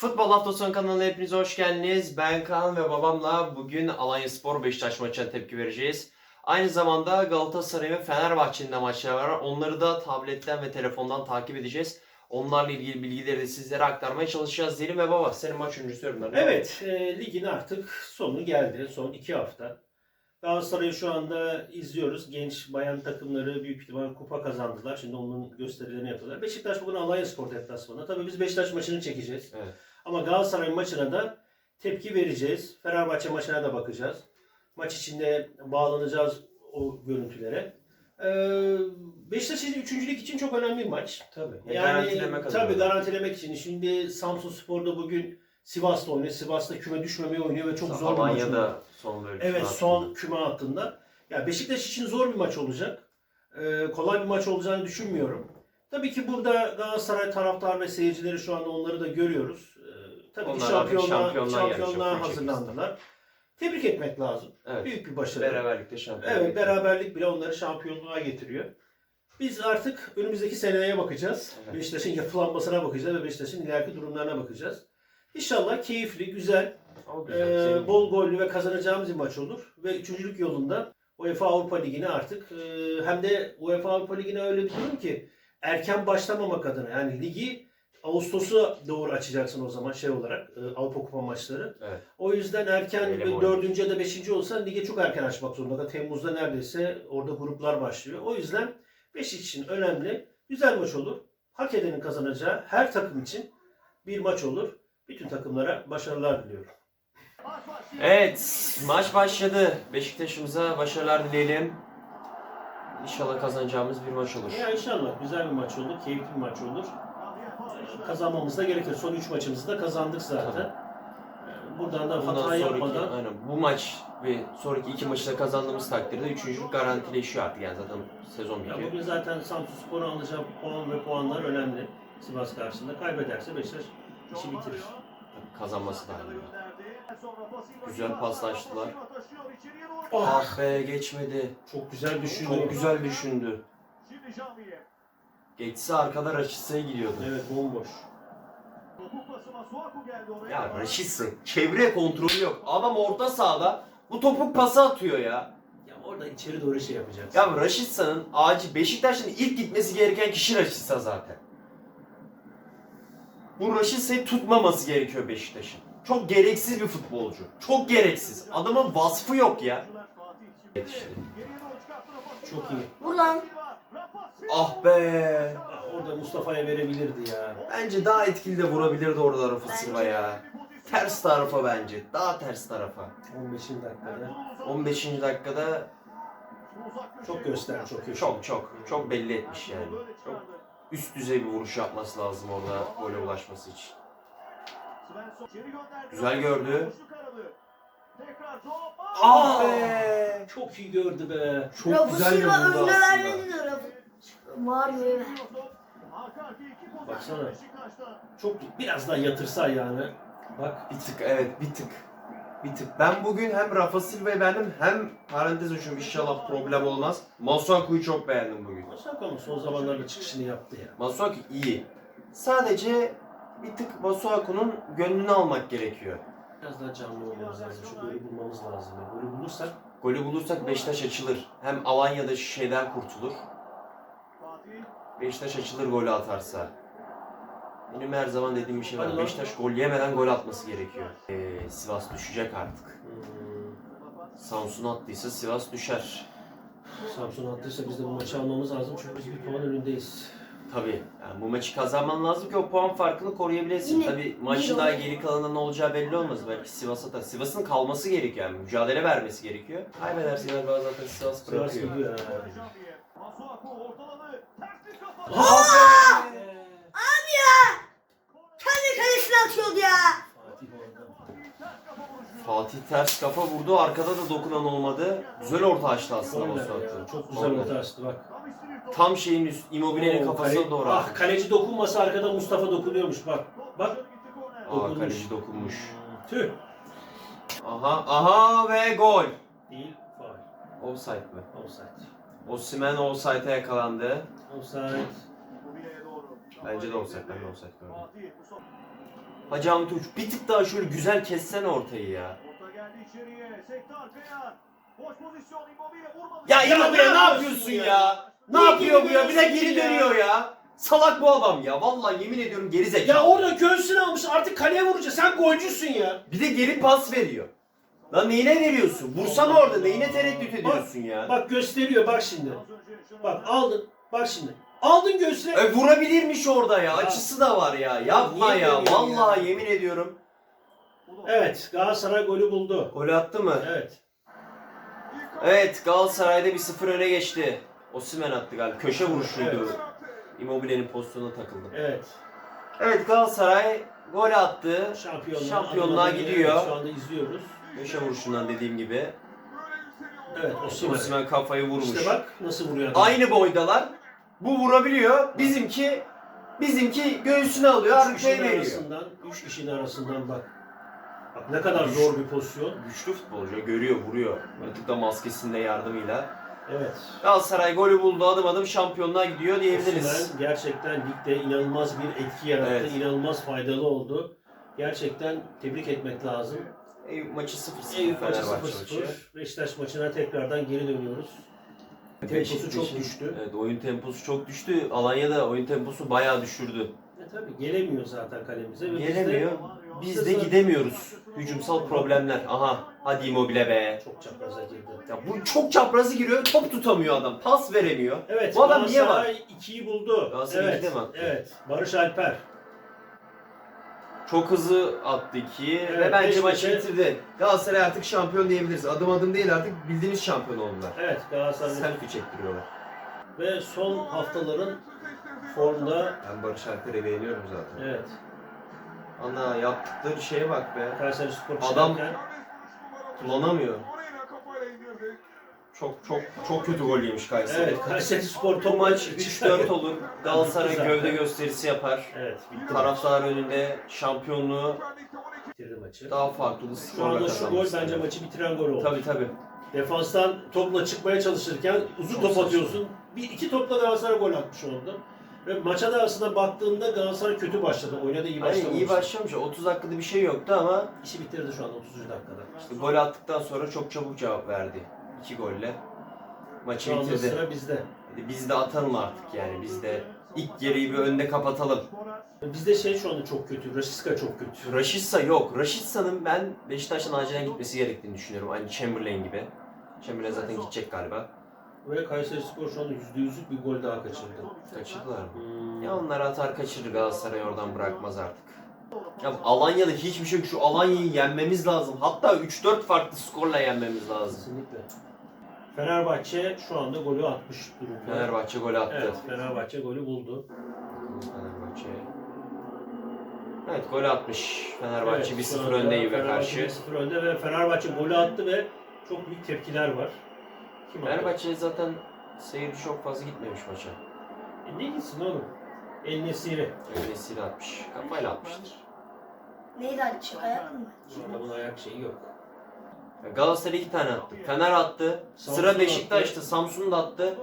Futbol Hafta Sonu kanalına hepiniz hoş geldiniz. Ben Kaan ve babamla bugün Alanya Spor Beşiktaş maçına tepki vereceğiz. Aynı zamanda Galatasaray ve Fenerbahçe'nin de maçları var. Onları da tabletten ve telefondan takip edeceğiz. Onlarla ilgili bilgileri de sizlere aktarmaya çalışacağız diyelim ve baba senin maç öncüsü yorumların. Evet, e, ligin artık sonu geldi. Son iki hafta. Galatasaray'ı şu anda izliyoruz. Genç bayan takımları büyük ihtimal kupa kazandılar. Şimdi onun gösterilerini yapıyorlar. Beşiktaş bugün Alanya Spor deplasmanında. Tabii biz Beşiktaş maçını çekeceğiz. Evet. Ama Galatasaray maçına da tepki vereceğiz. Fenerbahçe maçına da bakacağız. Maç içinde bağlanacağız o görüntülere. Ee, Beşiktaş için üçüncülük için çok önemli bir maç. Tabii. Yani garantilemek adına. tabii garantilemek için. Şimdi Samsun Spor'da bugün Sivas'ta oynuyor. Sivas'ta küme düşmemeye oynuyor ve çok zor bir maç. Alanya'da son bölüm. Evet son küme hattında. Ya Beşiktaş için zor bir maç olacak. Ee, kolay bir maç olacağını düşünmüyorum. Tabii ki burada Galatasaray taraftar ve seyircileri şu anda onları da görüyoruz. Tabii Onlar şampiyonluğa, şampiyonluğa şampiyonluğa hazırlandılar. Tebrik etmek lazım. Evet. Büyük bir başarı. Beraberlikte şampiyon. Evet beraberlik bile onları şampiyonluğa getiriyor. Biz artık önümüzdeki seneye bakacağız. Evet. Beşiktaş'ın yapılanmasına bakacağız ve Beşiktaş'ın ileriki durumlarına bakacağız. İnşallah keyifli, güzel, güzel, güzel. bol gollü ve kazanacağımız bir maç olur. Ve üçüncülük yolunda UEFA Avrupa Ligi'ne artık e, hem de UEFA Avrupa Ligi'ne öyle bir durum ki erken başlamamak adına yani ligi Ağustos'a doğru açacaksın o zaman şey olarak e, Avrupa Kupa maçları. Evet. O yüzden erken Öyle bir dördüncü ya da beşinci olsan lige çok erken açmak zorunda. Temmuz'da neredeyse orada gruplar başlıyor. O yüzden Beşiktaş için önemli. Güzel maç olur. Hak edenin kazanacağı her takım için bir maç olur. Bütün takımlara başarılar diliyorum. Evet, maç başladı. Beşiktaş'ımıza başarılar dileyelim. İnşallah kazanacağımız bir maç olur. Ya inşallah güzel bir maç olur, keyifli bir maç olur. Kazanmamız da gerekir. Son 3 maçımızı da kazandık zaten. Ee, Buradan da Bundan hata sonraki, yapmadan aynen, bu maç ve sonraki iki maçı da kazandığımız takdirde üçüncülük garantileşiyor artık yani zaten sezon ya bitiyor. bugün zaten Samsun Spor'a alacağı puan ve puanlar önemli. Sivas karşısında kaybederse Beşiktaş işi bitirir. Kazanması da önemli. Güzel paslaştılar. Ah be geçmedi. çok güzel düşündü. Çok güzel düşündü. Geçse arkada Raşitsa'ya gidiyordu. Evet bomboş. Ya Raşitsa çevre kontrolü yok. Adam orta sahada bu topuk pası atıyor ya. Ya orada içeri doğru şey yapacaksın. Ya Raşitsa'nın acil Beşiktaş'ın ilk gitmesi gereken kişi Raşitsa zaten. Bu Raşitsa'yı tutmaması gerekiyor Beşiktaş'ın. Çok gereksiz bir futbolcu. Çok gereksiz. Adamın vasfı yok ya. Yetişti. Çok iyi. Vur lan. Ah be. Orada Mustafa'ya verebilirdi ya. Bence daha etkili de vurabilirdi orada Rafa Silva ya. Ters tarafa bence. Daha ters tarafa. 15. dakikada. 15. dakikada Çok göster, çok iyi. çok çok çok belli etmiş yani. Çok üst düzey bir vuruş yapması lazım orada gole ulaşması için. Güzel gördü. Ah be! Çok iyi gördü be. Çok Rafa güzel bir Silva vurdu önüne aslında. vermedi de Rafa. Mario'ya ver. Baksana. Çok biraz daha yatırsa yani. Bak Bir tık evet bir tık. Bir tık. Ben bugün hem Rafa Silva'yı beğendim hem parantez açıyorum inşallah problem olmaz. Masuaku'yu çok beğendim bugün. Masako son zamanlarda çıkışını yaptı ya. Masuaku iyi. Sadece bir tık Masuaku'nun gönlünü almak gerekiyor. Biraz daha canlı olmamız lazım. Şu golü bulmamız lazım. Golü bulursak Golü bulursak Beşiktaş açılır. Hem Alanya'da şu şeyden kurtulur. Beşiktaş açılır golü atarsa. Benim her zaman dediğim bir şey var. Beşiktaş gol yemeden gol atması gerekiyor. Ee, Sivas düşecek artık. hmm, Samsun attıysa Sivas düşer. Samsun attıysa biz de bu maçı almamız lazım. Çünkü biz bir puan önündeyiz. Tabii. Yani bu maçı kazanman lazım ki o puan farkını koruyabilesin. Yine Tabii maçın daha geri kalanında ne olacağı belli olmaz. Belki Sivas'a da. Sivas'ın kalması gerekiyor yani. Mücadele vermesi gerekiyor. Kaybederse galiba zaten Sivas Sivas bırakıyor. gidiyor ha. Abi ya. Kendi kalesine atıyordu ya. Fatih orada. Fatih ters kafa vurdu. Arkada da dokunan olmadı. Güzel orta açtı aslında ya. attı. Çok güzel orta açtı bak. Tam şeyin üst, Immobile'nin Oo, kafasına kale- doğru Ah kaleci dokunmasa arkada Mustafa dokunuyormuş bak. Bak. Aa dokunmuş. kaleci dokunmuş. Tüh. Aha aha ve gol. Değil. Faul. Offside mi? Offside. Osimhen offside'e yakalandı. Offside. Bence de offside. Ben de offside gördüm. Hacı Ahmet Uç bir tık daha şöyle güzel kessene ortayı ya. Orta geldi içeriye. Sekte arkaya. Boş pozisyon Immobile vurmadı. Ya Immobile ne yapıyorsun ya? ya? Ne yapıyor bu ya? Bir de geri dönüyor ya. Salak bu adam ya. Vallahi yemin ediyorum geri zekalı. Ya orada göğsüne almış artık kaleye vuracak. Sen golcüsün ya. Bir de geri pas veriyor. Lan neyine veriyorsun? Vursana orada neyine tereddüt ediyorsun ya? Bak gösteriyor bak şimdi. Bak aldın. Bak şimdi. Aldın göğsüne. E, vurabilirmiş orada ya. Açısı da var ya. Yapma Niye ya. dönüyorsun Vallahi yemin ediyorum. Evet Galatasaray golü buldu. Gol attı mı? Evet. Evet Galatasaray'da bir sıfır öne geçti. Osimhen attı galiba. Köşe vuruşuydu. Evet. Immobile'nin pozisyonuna takıldı. Evet. Evet Galatasaray gol attı. Şampiyonluğa, Şampiyonluğa adına gidiyor. Şu anda izliyoruz. Köşe vuruşundan dediğim gibi. Evet Osimhen. Osimhen kafayı vurmuş. İşte bak nasıl vuruyor. adam. Aynı boydalar. Bu vurabiliyor. Bizimki bizimki göğsüne alıyor. Üç Arkaya kişinin veriyor. arasından, üç kişinin arasından bak. Bak ne kadar zor bir pozisyon. Güçlü futbolcu. Görüyor, vuruyor. Bir tık da maskesinin de yardımıyla. Evet. Galatasaray golü buldu. Adım adım şampiyonluğa gidiyor diyebiliriz. Osimhen gerçekten ligde inanılmaz bir etki yarattı. Evet. İnanılmaz faydalı oldu. Gerçekten tebrik etmek lazım. Eyüp maçı 0-0 Eyüp maçı Fenerbahçe 0-0. maçı. Beşiktaş maçına tekrardan geri dönüyoruz. Temposu çok düştü. Evet, oyun temposu çok düştü. Alanya'da oyun temposu bayağı düşürdü. E tabii gelemiyor zaten kalemize. Ve biz de Gelemiyor. Biz de gidemiyoruz. Hücumsal problemler. Aha. Hadi Immobile be. Çok çapraza girdi. Ya bu çok çaprazı giriyor. Top tutamıyor adam. Pas veremiyor. Evet, Bu adam niye var? Galatasaray 2'yi buldu. Galatasaray evet, ikide mi attı? Evet, Barış Alper. Çok hızlı attı ikiyi ve Evet, bence beş maçı bitirdi. Galatasaray artık şampiyon diyebiliriz. Adım adım değil artık bildiğimiz şampiyon oldular. Evet, Galatasaray Selfie çektiriyorlar. ve son haftaların formda Ben Barış Alper'i beğeniyorum zaten. evet, Ana yaptıkları şeye bak be. Kayseri Spor Adam- Kullanamıyor. Çok çok çok kötü gol yemiş Kayseri. evet, Kayseri Spor top maç 3-4 olur. Galatasaray gövde gösterisi yapar. Evet, bitti. Taraftar önünde şampiyonluğu bitirdi maçı. daha farklı bir Şu skorla anda şu gol kazanması. bence maçı bitiren gol oldu. Tabii tabii. Defanstan topla çıkmaya çalışırken uzun Çok top saçma. atıyorsun. Bir iki topla Galatasaray gol atmış oldu. Ve maça da aslında baktığında Galatasaray kötü başladı. Oyuna da iyi Aynen başlamamış. iyi başlamış. 30 dakikada bir şey yoktu ama İşi bitirdi şu anda 30. dakikada. işte gol attıktan sonra çok çabuk cevap verdi. İki golle. Maçı Şu bitirdi. sıra bizde. Hadi Biz de atalım artık yani. Biz de ilk geriyi bir önde kapatalım. Bizde şey şu anda çok kötü. Rashiska çok kötü. Raşitsa yok. Raşitsa'nın ben Beşiktaş'tan acilen gitmesi gerektiğini düşünüyorum. Aynı Chamberlain gibi. Chamberlain zaten gidecek galiba. Ve Kayseri Spor şu anda %100'lük bir gol daha kaçırdı. Kaçırdılar mı? Hmm. Ya onlar atar kaçırır Galatasaray oradan bırakmaz artık. Ya Alanya'da hiçbir şey yok. Şu Alanya'yı yenmemiz lazım. Hatta 3-4 farklı skorla yenmemiz lazım. Kesinlikle. Fenerbahçe şu anda golü atmış durumda. Fenerbahçe gol attı. Evet, Fenerbahçe golü buldu. Fenerbahçe. Evet gol atmış. Fenerbahçe Evet, şu 1-0 anda önde Fenerbahçe karşı. 1-0 önde ve Fenerbahçe golü attı ve çok büyük tepkiler var. Kim attı? Fenerbahçe zaten seyirci çok fazla gitmemiş maça. E, ne gitsin oğlum? El Nesiri. Öylesiyle atmış. Kafayla atmıştır. Açıyor? Ayak mı? Adamın ayak şeyi yok. Galatasaray iki tane attı. Fener attı. Sıra attı. Beşiktaş'ta. Samsun da attı.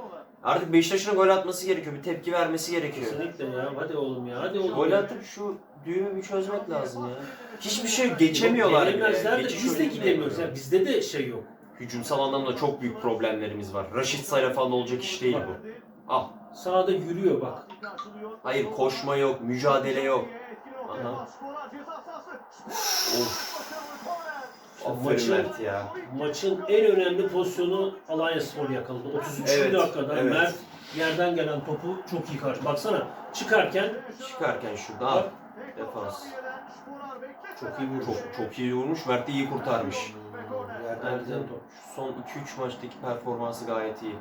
Artık Beşiktaş'ın gol atması gerekiyor. Bir tepki vermesi gerekiyor. Kesinlikle ya. Hadi oğlum ya. Hadi oğlum. Gol ya. atıp şu düğümü bir çözmek lazım ya. Hiçbir şey geçemiyorlar Gelemezler bile. de Geçiş biz de gidemiyoruz. Ya. Bizde de şey yok. Hücumsal anlamda çok büyük problemlerimiz var. Raşit Sayra falan olacak iş değil bu. Al. Sağda yürüyor bak. Hayır koşma yok, mücadele yok. Aha. Of. Aferin Maçı- Mert ya. Maçın en önemli pozisyonu Alanya Spor yakaladı. 33. Evet, dakikada evet. Mert yerden gelen topu çok iyi karşı. Baksana çıkarken Çıkarken şurada al. Defans. çok iyi vurmuş. Çok çok iyi vurmuş. Mert de iyi kurtarmış. Yerden giden top. son 2-3 maçtaki performansı gayet iyi.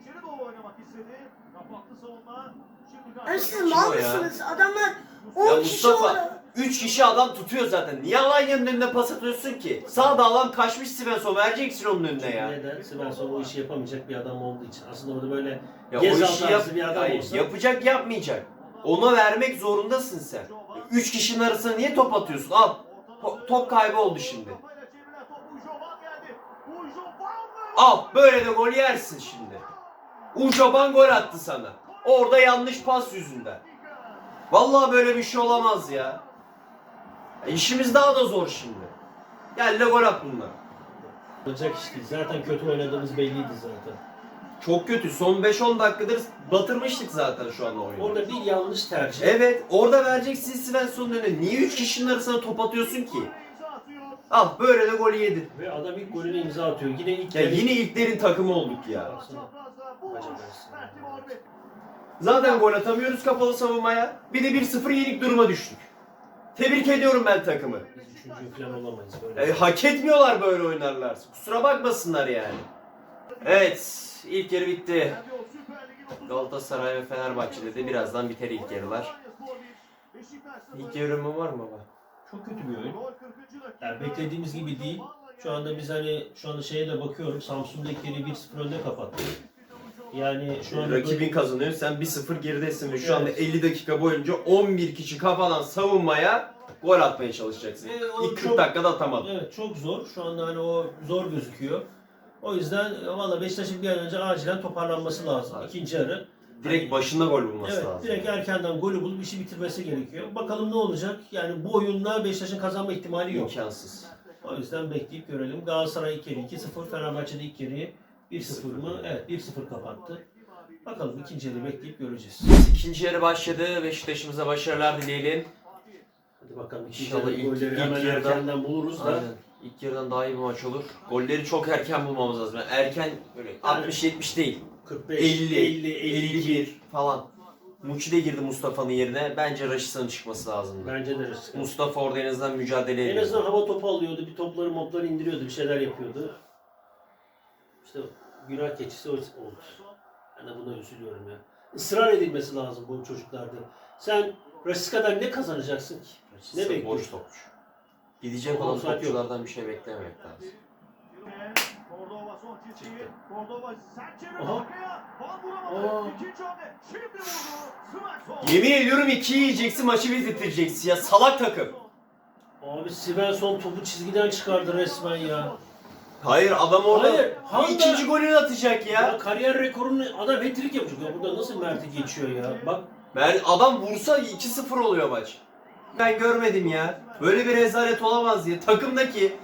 İçeri doğru oynamak istedi. Kapattı savunma. Şimdi Abi siz mal mısınız? Adamlar Ya 10 kişi Mustafa orada. 3 kişi adam tutuyor zaten. Niye Alanya'nın önüne pas atıyorsun ki? Sağda adam kaçmış Svensson vereceksin onun önüne ya. Neden? Svensson o işi yapamayacak bir adam olduğu için. Aslında orada böyle Ya o Gezal işi yap, bir adam Hayır, olsa- yapacak yapmayacak. Ona vermek zorundasın sen. Üç kişinin arasına niye top atıyorsun? Al. To- top kaybı oldu şimdi. Al. Böyle de gol yersin şimdi. Ucaban gol attı sana. Orada yanlış pas yüzünden. Vallahi böyle bir şey olamaz ya. E, İşimiz daha da zor şimdi. Gel de gol at bunlar. Olacak iş değil. Zaten kötü oynadığımız belliydi zaten. Çok kötü. Son 5-10 dakikadır batırmıştık zaten şu anda oyunu. Orada bir yanlış tercih. Evet, orada vereceksin Svensson'un önüne. Niye 3 kişinin arasına top atıyorsun ki? Al böyle de golü yedi. Ve adam ilk golünü imza atıyor. Yine ilk Ya yarı- yine ilklerin takımı olduk ya. Zaten gol atamıyoruz kapalı savunmaya. Bir de 1-0 yenik duruma düştük. Tebrik ediyorum ben takımı. Üçüncü falan olamayız böyle. E, hak etmiyorlar böyle oynarlarsa. Kusura bakmasınlar yani. Evet, ilk yarı bitti. Trendyol Süper Lig'in 30. Galatasaray ve Fenerbahçe'de de birazdan biter ilk yarılar. İlk yarı mı var mı baba? Çok kötü bir oyun. Gol 40. dakika. Yani beklediğimiz gibi değil. Şu anda biz hani şu anda şeye de bakıyorum. Samsun'daki yeri 1-0 önde kapattı. Yani şu anda Rakibin kazanıyor, sen 1-0 geridesin ve şu anda Evet. 50 dakika boyunca 11 kişi kafadan savunmaya gol atmaya çalışacaksın. E, o İlk 40 çok- dakikada atamadın. Evet çok zor. Şu anda hani o zor gözüküyor. O yüzden valla Beşiktaş'ın bir an önce acilen toparlanması lazım. Evet. İkinci yarı. Direkt başında gol bulması Evet lazım. direkt erkenden golü bulup işi bitirmesi gerekiyor. Bakalım ne olacak? Yani bu oyunla Beşiktaş'ın kazanma ihtimali yok. İmkansız. O yüzden bekleyip görelim. Galatasaray ilk yarı 2-0, Fenerbahçe'de ilk yarıyı 1-0 mı? Evet 1-0 kapattı. Bakalım ikinci yarı bekleyip göreceğiz. İkinci yarı başladı. Beşiktaş'ımıza başarılar dileyelim. Hadi bakalım ikinci İnşallah yarı ilk- golleri ilk hemen yarıdan- erkenden buluruz da. Aynen. İlk yarıdan daha iyi bir maç olur. Golleri çok erken bulmamız lazım. Yani erken böyle 60-70 değil. 45, 50, 50, 52. 51 falan. Muçi de girdi Mustafa'nın yerine. Bence Raşitsa'nın çıkması lazımdı. Bence de risk. Mustafa orada en azından mücadele En ediyor. azından hava topu alıyordu, bir topları mopları indiriyordu, bir şeyler yapıyordu. İşte günah keçisi o- oldu. Ben de buna üzülüyorum ya. Israr edilmesi lazım bu çocuklarda. Sen Rasika'dan ne kazanacaksın ki? Raşitsa Ne bekliyorsun? Boş topçu. Gidecek olan yok. topçulardan bir şey beklememek lazım. Cordova son çizgiyi. Cordova sert çevirdi Aha. arkaya. Bal vuramadı. Aa. İkinci hamle. Şimdi vurdu. Svensson. Yemin ediyorum ikiyi yiyeceksin maçı bitireceksin ya salak takım. Abi Svensson topu çizgiden çıkardı resmen ya. Hayır adam orada Hayır, Handa- ikinci golünü atacak Ya, ya. kariyer rekorunu adam hat-trick yapacak ya. Burada nasıl Mert'i geçiyor ya? Bak Ben adam vursa 2-0 oluyor maç. Ben görmedim ya. Böyle bir rezalet olamaz ya. Takımdaki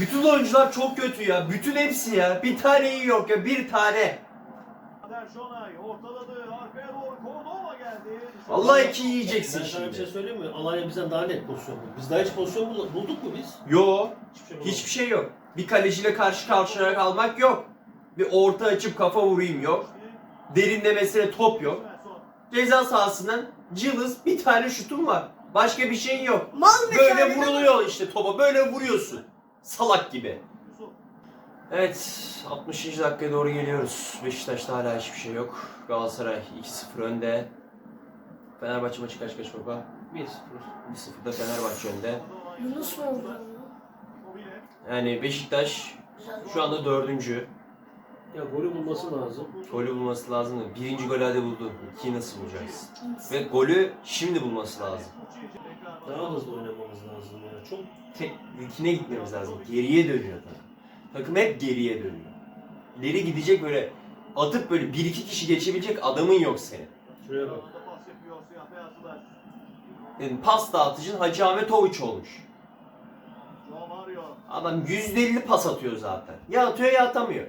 bütün oyuncular çok kötü ya. Bütün hepsi ya. Bir tane iyi yok ya. Bir tane. Ader Şonay ortaladı. Arkaya doğru Cordova geldi. Vallahi iki yiyeceksin ben sana bir şey şimdi. söyleyeyim mi? Alanya bizden daha net pozisyon buldu. Biz daha hiç pozisyon bul- bulduk mu biz? Yo. Hiçbir şey bulamadık. Hiçbir şey yok. Bir kaleciyle karşı karşıya kalmak yok. Bir orta açıp kafa vurayım yok. Derinlemesine top yok. Ceza sahasından cılız bir tane şutun var. Başka bir şeyin yok. Mal Böyle vuruluyor işte topa. Böyle vuruyorsun. Salak gibi. Evet 60. dakikaya doğru geliyoruz. Beşiktaş'ta hala hiçbir şey yok. Galatasaray 2-0 önde. Fenerbahçe maçı kaç kaç baba? 1-0. 1-0'da Fenerbahçe önde. Yunus mu oldu? Yani Beşiktaş şu anda dördüncü. Ya golü bulması lazım. Golü bulması lazım da birinci golü hadi buldu. İkiyi nasıl bulacağız? Ve golü şimdi bulması lazım. Daha hızlı oynamamız lazım ya. Çok Tek dikine gitmemiz lazım. Geriye dönüyor takım. Takım hep geriye dönüyor. İleri gidecek böyle atıp böyle bir iki kişi geçebilecek adamın yok senin. şuraya bak. Alanda pas dağıtıcın Hacı Ahmet Ovuç olmuş. Adam %50 pas atıyor zaten. Ya atıyor ya atamıyor.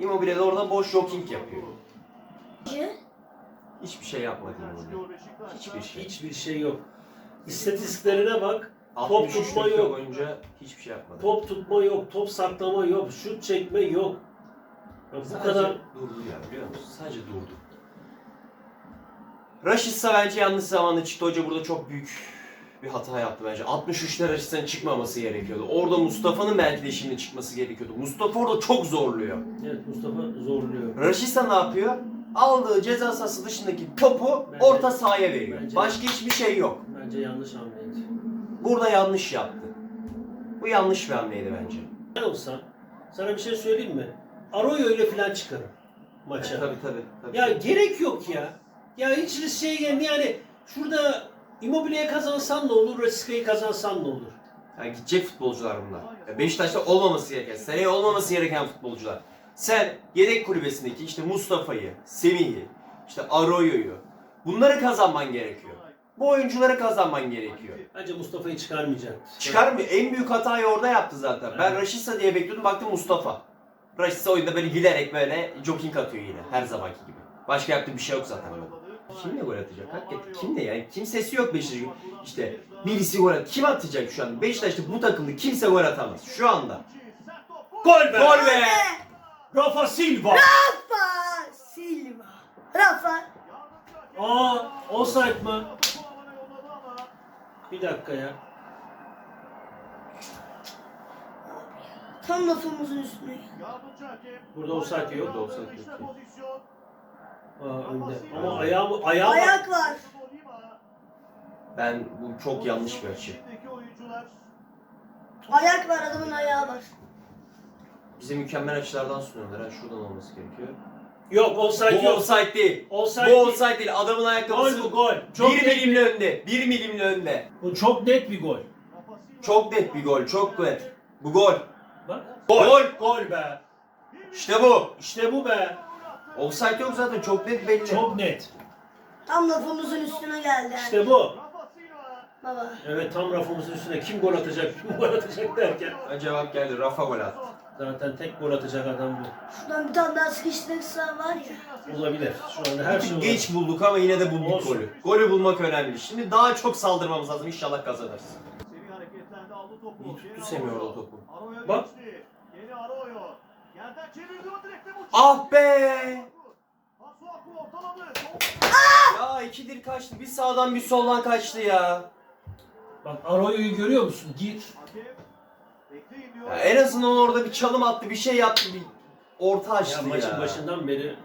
Immobile de orada boş jogging yapıyor. Hiçbir şey yapmadı Immobile. Hiçbir şey. Hiçbir şey yok. İstatistiklerine bak. 63 tutma dakika yok. boyunca hiçbir şey yapmadı. Top tutma yok, top saklama yok, şut çekme yok. Ya bu Sadece kadar durdu ya biliyor musun? Sadece durdu. Raşitsa bence yanlış zamanda çıktı. Hoca burada çok büyük bir hata yaptı bence. 63'te Raşitsa'nın çıkmaması gerekiyordu. Orada Mustafa'nın belki de şimdi çıkması gerekiyordu. Mustafa orada çok zorluyor. Evet Mustafa zorluyor. Raşitsa ne yapıyor? Aldığı ceza sahası dışındaki topu Bence- orta sahaya veriyor. bence- Başka hiçbir şey yok. Bence yanlış hamleydi. Burada yanlış yaptı. Bu yanlış bir hamleydi bence. Ben olsam sana bir şey söyleyeyim mi? Arroyo ile falan çıkarım maça. Tabii tabii. tabii. Ya gerek yok ya. Ya hiç riske gelme yani şurada Immobile'ye kazansan ne olur, Rasika'yı kazansan ne olur? Ya gidecek futbolcular bunlar. Ya Beşiktaş'ta olmaması gereken, seneye olmaması gereken futbolcular. Sen yedek kulübesindeki işte Mustafa'yı, Semih'i, işte Arroyo'yu bunları kazanman gerekiyor. Bu oyuncuları kazanman gerekiyor. Bence Mustafa'yı çıkarmayacak. Çıkar mı? En büyük hatayı orada yaptı zaten. Ben. Raşitsa diye bekliyordum baktım Mustafa. Raşitsa oyunda böyle gülerek böyle jogging atıyor yine her zamanki gibi. Başka yaptığı bir şey yok zaten. Kimle gol atacak? Hakikaten kimle yani? Kimsesi yok Beşiktaş'ın. İşte birisi gol at. Kim atacak şu an? Beşiktaş'ta bu takımda kimse gol atamaz. Şu anda. Gol be! Gol be! Rafa Silva! Rafa Silva. Rafa. Aa, offside mı? Bir dakika ya. Tam lafımızın üstüne. Burada offside yok. Burada offside yok. Aa, önde. Ama ayağı ayağı Ayak var. Ben bu çok yanlış bir açı. Ayak var adamın ayağı var. Bize mükemmel açılardan sunuyorlar. Ha, şuradan olması gerekiyor. Yok offside Bu yok. offside değil. Offside Bu değil. offside değil. Adamın ayakkabısı Gol bu gol. Çok bir net, milimle önde. Bir milimle önde. bu çok net bir gol. Çok net bir gol. Çok net. Bu gol. Bak. Gol. Gol be. İşte bu. İşte bu be. Offside yok zaten. Çok net belli. Çok net. Tam lafımızın üstüne geldi. İşte bu. Baba. Evet tam rafımızın üstüne kim gol atacak, kim gol atacak derken. Ha, Cevap geldi. Rafa gol attı. Zaten tek gol atacak adam Şuradan bir tane daha sıkıştırırsa var ya. bu. Olabilir. Şu anda her şey olabilir. Geç bulduk ama yine de bulduk Olsun. golü. Golü bulmak önemli. Şimdi daha çok saldırmamız lazım. İnşallah kazanırız. İyi tuttu Semih orada topu. Bak Arroyo. Yerden çevirdi o direkte bu. Ah be! Ya ikidir kaçtı. Bir sağdan bir soldan kaçtı ya. Bak Arroyo'yu görüyor musun? Diyor. ya en azından orada bir çalım attı. Bir şey yaptı. Bir orta Ya açtı ya. maçın başından beri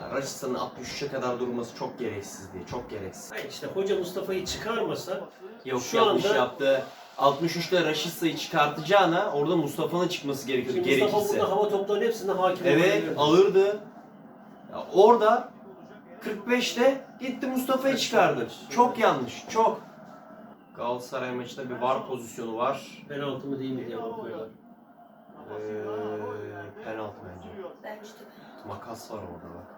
Ya Rashica'nın 63'e kadar durması çok gereksizdi. Çok gereksiz. Hayır işte hoca Mustafa'yı çıkarmasa Yok Şu yanlış anda- yaptı. 63'te Rashica'yı çıkartacağına orada Mustafa'nın çıkması gerekiyordu şimdi Mustafa gerekirse. burada hava toplarının hepsine hakim Evet olabilir. alırdı. Ya orada 45'te gitti Mustafa'yı çıkardı. Çok yanlış. Çok. Galatasaray maçında bir var pozisyonu var. Penaltı mı değil mi diye bakıyorlar. Ee, penaltı bence. Bence de. Makas var orada bak.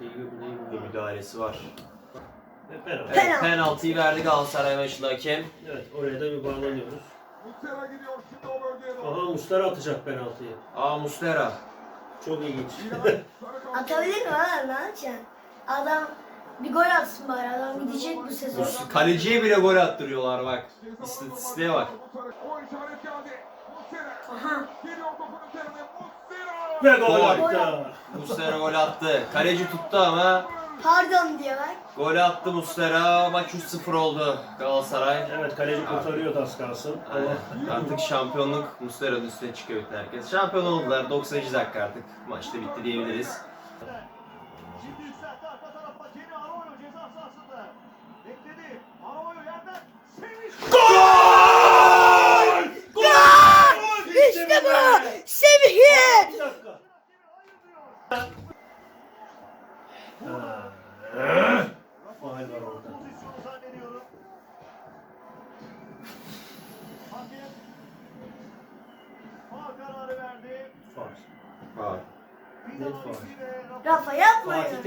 Değil mi değil Bir müdahalesi var. Ve penaltı. Evet, Penaltı. penaltıyı verdi Galatasaray maçında hakem. Evet oraya da bir bağlanıyoruz. Muslera gidiyor şimdi o bölgeye doğru. Aha Mustara atacak penaltıyı. Aa Muslera. Çok ilginç. Sarı kart. Atabilir mi lan ne yapacaksın? Adam bir gol atsın bari adam gidecek bu sezon. Mus- Kaleciye bile gol attırıyorlar bak. İstatistiğe bak. O işaret geldi. Muslera. Aha. Geliyor topun üzerine. Muslera. Ve gol Gol. attı. Muslera gol attı. Kaleci tuttu ama Pardon diye bak. gol attı Muslera. Maç 3-0 oldu Galatasaray. Evet kaleci kurtarıyordu az kalsın. Ama. Artık şampiyonluk Muslera'nın üstüne çıkıyor bütün herkes. Şampiyon oldular. 90. dakika artık. Maçta bitti diyebiliriz. Şimdi yükseltti arka tarafa. Yeni Arroyo ceza sahasında. Bekledi. Arroyo yerden. Semih. Gol! Gol! İşte bu. Semih'in.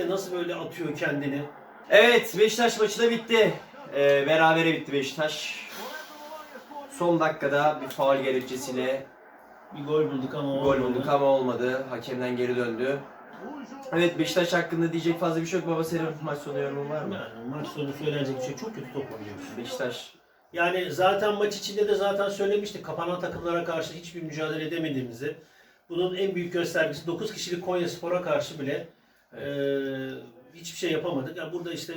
Nasıl böyle atıyor kendini? Evet Beşiktaş maçı da bitti. Ee, berabere bitti Beşiktaş. Son dakikada bir faul gerekçesiyle Bir gol bulduk ama gol olmadı. bulduk ama olmadı. Hakemden geri döndü. Evet Beşiktaş hakkında diyecek fazla bir şey yok. Baba senin maç sonu yorumun var mı? Yani maç sonu söylenecek bir şey çok kötü top oynuyoruz. Beşiktaş Yani zaten maç içinde de zaten söylemiştik kapanan takımlara karşı hiçbir mücadele edemediğimizi. Bunun en büyük göstergesi 9 kişilik Konya Spor'a karşı bile eee, hiçbir şey yapamadık. Yani burada işte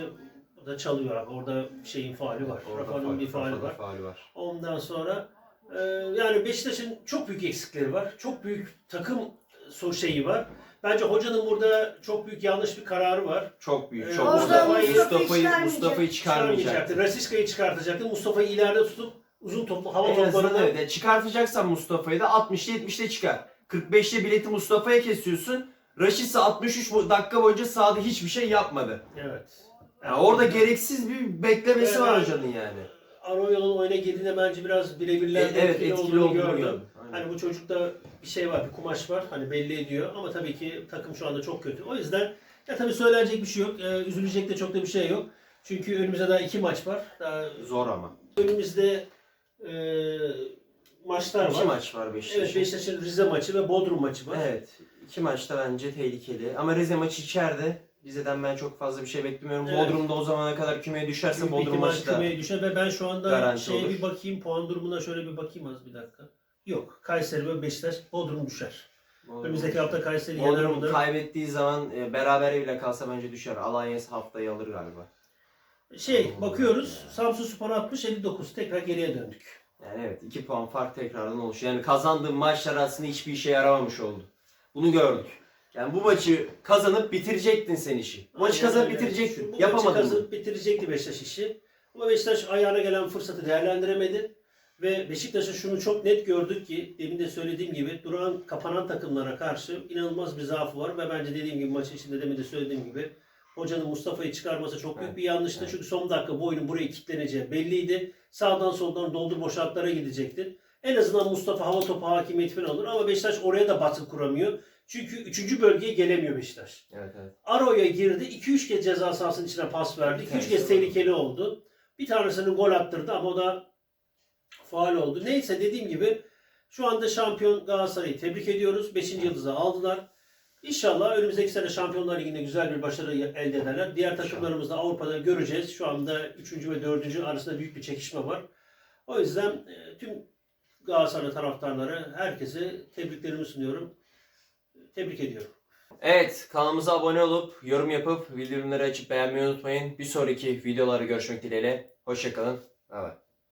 burada çalıyor abi. Orada şeyin faali var. Rafa'nın bir faali Rafa'da var. faali var. Ondan sonra eee, yani Beşiktaş'ın çok büyük eksikleri var. Çok büyük takım so şeyi var. Bence hocanın burada çok büyük yanlış bir kararı var. Çok büyük. Ee, Çok orada Mustafa'yı Mustafa'yı Mustafa'yı. Mustafa'yı çıkarmayacaktı. Rasiska'yı çıkartacaktı. Mustafa'yı ileride tutup uzun toplu hava En toplarını evet. Çıkartacaksan Mustafa'yı da 60'ta 70'te çıkar. 45'te bileti Mustafa'ya kesiyorsun. Raşitsa 63 bu- dakika boyunca sahada hiçbir şey yapmadı. Evet. Yani orada gereksiz bir beklemesi var Evet. hocanın yani. Arroyo'nun oyuna girdiğinde bence biraz E, birebirlerde evet etkili, etkili olduğunu gördüm. Aynen. Hani bu çocukta bir şey var, bir kumaş var. Hani belli ediyor ama tabii ki takım şu anda çok kötü. O yüzden Ya tabii söylenecek bir şey yok. Ee, üzülecek de çok da bir şey yok. Çünkü önümüzde daha iki maç var. Daha Zor ama. önümüzde e, maçlar İki var. maç var Beşiktaş'ın. Evet Beşiktaş'ın Rize maçı ve Bodrum maçı var. Evet. İki maçta bence tehlikeli. Ama Rize maçı içeride. Rize'den ben çok fazla bir şey beklemiyorum. Evet. Bodrum'da o zamana kadar kümeye düşerse Büyük Bodrum maçı da kümeye düşer ve ben şu anda garanti şeye olur. bir bakayım puan durumuna şöyle bir bakayım az bir dakika. Yok. Kayseri ve Beşiktaş Bodrum düşer. Bodrum Önümüzdeki hafta Kayseri yener Bodrum onları. kaybettiği zaman e, berabere bile kalsa bence düşer. Alanya haftayı alır galiba. Şey bakıyoruz. Samsun Spor 60 59 tekrar geriye döndük. Yani evet 2 puan fark tekrardan oluşuyor. Yani kazandığın maçlar aslında hiçbir işe yaramamış oldu. Bunu gördük. Yani bu maçı kazanıp bitirecektin sen işi. Maçı Aynen kazanıp öyle. bitirecektin. Bu maçı Yapamadın. kazanıp bitirecekti Beşiktaş işi. Ama Beşiktaş ayağına gelen fırsatı değerlendiremedi. Ve Beşiktaş'ın şunu çok net gördük ki demin de söylediğim gibi duran kapanan takımlara karşı inanılmaz bir zaafı var ve bence dediğim gibi maçın içinde demin de söylediğim gibi hocanın Mustafa'yı çıkarması çok büyük bir yanlıştı. Çünkü son dakika bu oyunun buraya kilitleneceği belliydi. Sağdan soldan doldur boşaltlara gidecekti. En azından Mustafa hava topu hakimiyeti falan olur ama Beşiktaş oraya da baskı kuramıyor. Çünkü 3. bölgeye gelemiyor Beşiktaş. Evet evet. Aro'ya girdi. 2-3 kez ceza sahasının içine pas verdi. Bir 2-3 tanesi kez tehlikeli oldu. Bir tanesini gol attırdı ama o da faal oldu. Neyse dediğim gibi şu anda şampiyon Galatasaray'ı tebrik ediyoruz. 5. yıldızı aldılar. İnşallah önümüzdeki sene Şampiyonlar Ligi'nde güzel bir başarı elde ederler. Diğer takımlarımızı da Avrupa'da göreceğiz. Şu anda 3. ve 4. arasında büyük bir çekişme var. O yüzden e, tüm Galatasaray taraftarları herkese tebriklerimi sunuyorum. Tebrik ediyorum. Evet kanalımıza abone olup yorum yapıp bildirimleri açıp beğenmeyi unutmayın. Bir sonraki videoları görüşmek dileğiyle. Hoşçakalın. Bay bay.